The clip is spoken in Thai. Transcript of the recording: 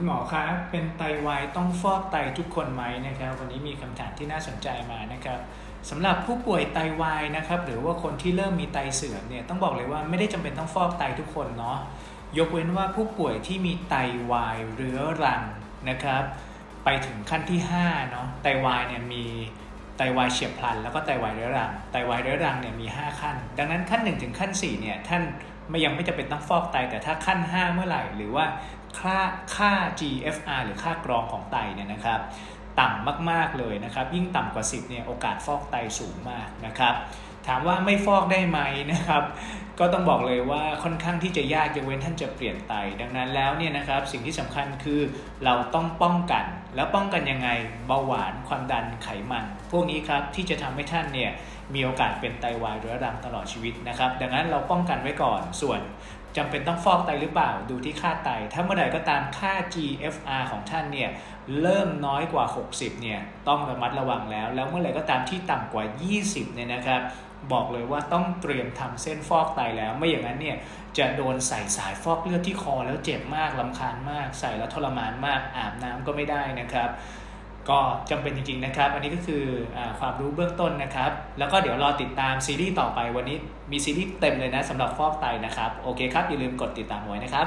คุณหมอคะเป็นไตวายต้องฟอกไตทุกคนไหมนะครับ วันนี้มีคำถามที่น่าสนใจมานะครับสำหรับผู้ป่วยไตวายนะครับหรือว่าคนที่เริ่มมีไตเสื่อมเนี่ยต้องบอกเลยว่าไม่ได้จำเป็นต้องฟอกไตทุกคนเนาะยกเว้นว่าผู้ป่วยที่มีไตวายเรื้อรังนะครับ ไปถึงขั้นที่5เนาะไตวายเนี่ยมี ไตวายเฉียบพลัน แล้วก็ไตวายเรื้อรัง ไตวายเรื้อรังเนี่ยมี 5 ขั้น ดังนั้นขั้น 1 ถึงขั้น4เนี่ยท่านไม่ยังไม่จะเป็นต้องฟอกไต แต่ถ้าขั้น 5 เมื่อไหร่ หรือว่าค่าค่า GFR หรือค่ากรองของไตเนี่ยนะครับต่ำมากๆเลยนะครับ ยิ่งต่ำกว่า 10เนี่ยโอกาสฟอกไตสูงมากนะครับ ถามว่าไม่ฟอกได้ไหมนะครับ ก็ต้องบอกเลยว่าค่อนข้างที่จะยากยกเว้นท่านจะเปลี่ยนไต ดังนั้นแล้วเนี่ยนะครับสิ่งที่สำคัญคือเราต้องป้องกัน แล้วป้องกันยังไงเบาหวานความดันไขมัน พวกนี้ครับที่จะทำให้ท่านเนี่ย มีโอกาสเป็นไตวายเรื้อรังตลอดชีวิตนะครับ ดังนั้นเราป้องกันไว้ก่อน ส่วนจำเป็นต้องฟอกไตหรือเปล่า ดูที่ค่าไต ถ้าเมื่อใดก็ตามค่า GFR ของท่านเนี่ยเริ่มน้อยกว่า 60 เนี่ยต้องระมัดระวังแล้ว แล้วเมื่อไหร่ก็ตามที่ต่ำกว่า 20 เนี่ยนะครับบอกเลยว่าต้องเตรียมทำเส้นฟอกไตแล้ว ไม่อย่างนั้นเนี่ยจะโดนใส่สายฟอกเลือดที่คอแล้วเจ็บมากลำคาญมาก ใส่แล้วทรมานมากอาบน้ำก็ไม่ได้นะครับ ก็จำเป็นจริงๆนะครับ อันนี้ก็คืออความรู้เบื้องต้นนะครับ แล้วก็เดี๋ยวรอติดตามซีรีส์ต่อไปวันนี้มีซีรีส์เต็มเลยนะสำหรับฟอกไตนะครับ โอเคครับ อย่าลืมกดติดตามไว้นะครับ